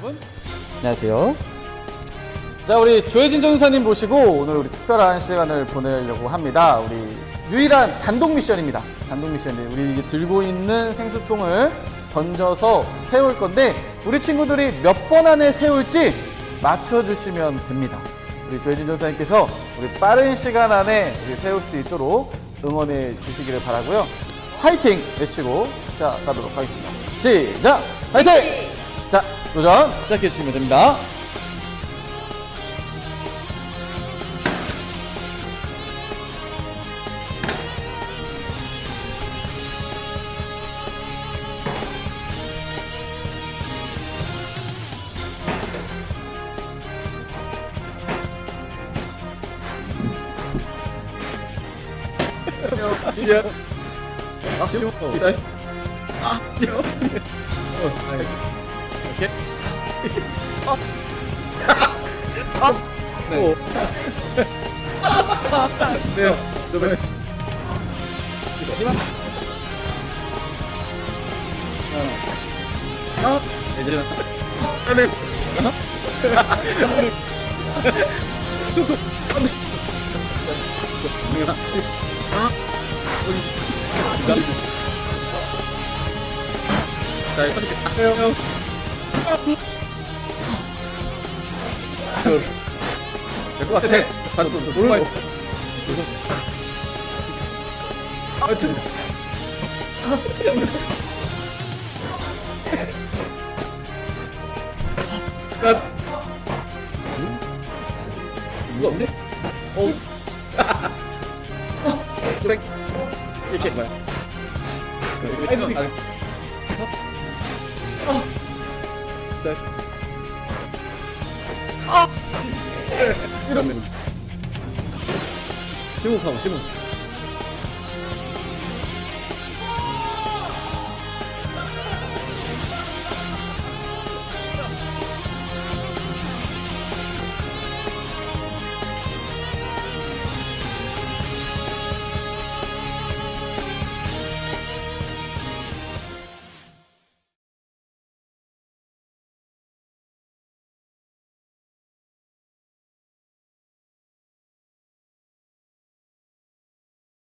여러분 안녕하세요. 자 우리 조혜진 전사님 모시고 오늘 우리 특별한 시간을 보내려고 합니다. 우리 유일한 단독 미션입니다. 단독 미션인데 우리 이게 들고 있는 생수통을 던져서 세울 건데 우리 친구들이 몇 번 안에 세울지 맞춰주시면 됩니다. 우리 조혜진 전사님께서 우리 빠른 시간 안에 우리 세울 수 있도록 응원해 주시기를 바라고요. 화이팅 외치고 시작하도록 하겠습니다. 시작! 화이팅! 자, 도전 시작해 주시면 됩니다. 시작. 아, 쉬워. 디사이. 아, 오케이. 아. 아. 네. 네. 네. 이만. 아. 얘들아. 안돼. 툭툭. 안돼. 아. 자, 이렇게 형, 형. 될것 같아. 받았어. 모르고. 아, 진. 나. 누가 없네? 어우. 그래. 이렇게 뭐야? 아이고. 어. 셋. 아. 이러면. 심호흡하고 심호흡.